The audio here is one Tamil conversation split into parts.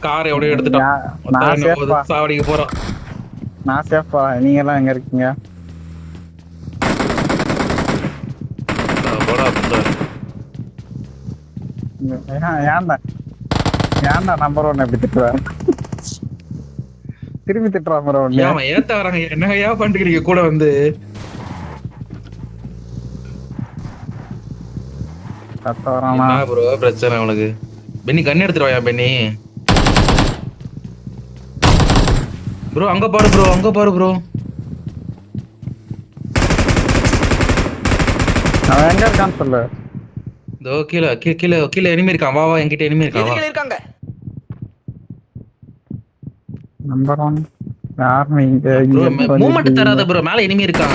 கார் எவ்வளவு எடுத்துட்டான். யா- நான் சேஃபா சாவடிக்க போறான். நான் சேஃபா நீங்க எல்லாம் எங்க இருக்கீங்க? ஏன்டா ஏன்டா? நம்பர் ஒன் எப்படி திட்டுவேன் திரும்பி திட்டுறா நம்பர் ஏன் அவன் ஏத்த வராங்க. என்ன ஏன் பண்ணிக்கிறீங்க கூட வந்து கத்த வரானா என்ன ப்ரோ பிரச்சனை உனக்கு? பென்னி கண்ணு எடுத்துட்டு வாயா பென்னி ப்ரோ அங்க பாரு ப்ரோ அங்க பாரு ப்ரோ அவன் எங்க இருக்கான்னு சொல்லு. இதோ கீழே கீழே கீழே கீழே எனிமி இருக்கான். வா வா என்கிட்ட எனிமி இருக்கான் வா. இருக்காங்க. நம்பர் ஒன் யாருமே இங்க ப்ரோ இங்க மூமெண்ட் தராத ப்ரோ மேல எனிமி இருக்கான்.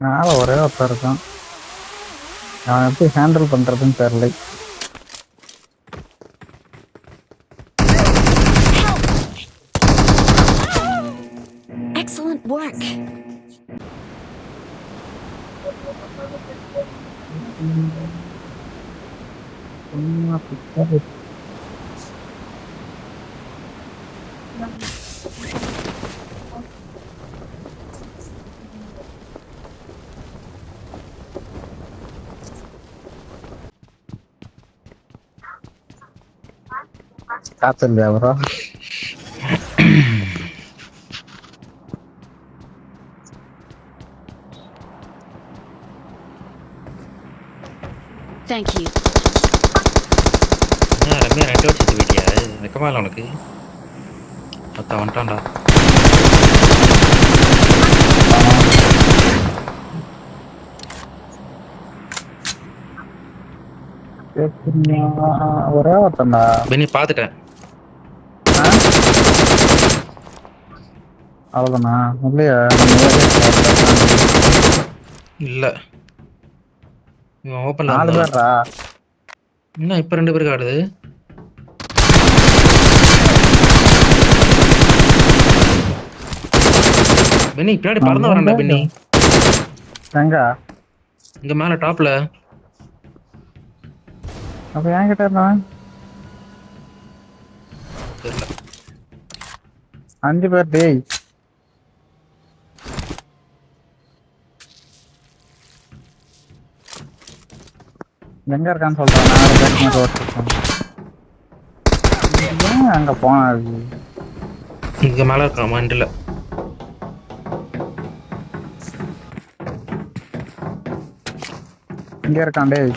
மேல ஒரே ஒருத்தர் இருக்கான் அவன் எப்படி ஹேண்டில் பண்றதுன்னு தெரியல Excellent work. இல்லையா ப்ரோ Thank you. என்ன ரம்யா ரெண்டு வருஷத்து வீடியா வெக்கமா இல்லை உனக்கு? அத்தா வந்துட்டான்டா. ஒரே ஒருத்தன்டா பென்னி பார்த்துட்டேன் அவ்வளவுதானா? இல்லையா? இல்ல. இவன் ஓப்பன்ல நாலு இருந்தான். பேர்ரா? என்ன இப்ப ரெண்டு பேருக்கு ஆடுது பென்னி பின்னாடி பறந்து வரேன்டா பென்னி எங்க? இங்க மேல டாப்ல. அப்ப என்கிட்ட இருந்தான் தெரியல. அஞ்சு பேர் டேய். எங்க இருக்கான்னு சொல்றேன். நாலு பேருக்கு மட்டும் ஓட்டிருக்கோம் ஏன் அங்க போனது இங்க மேல இருக்கான் மண்டில. இங்க இருக்கான் டேய்.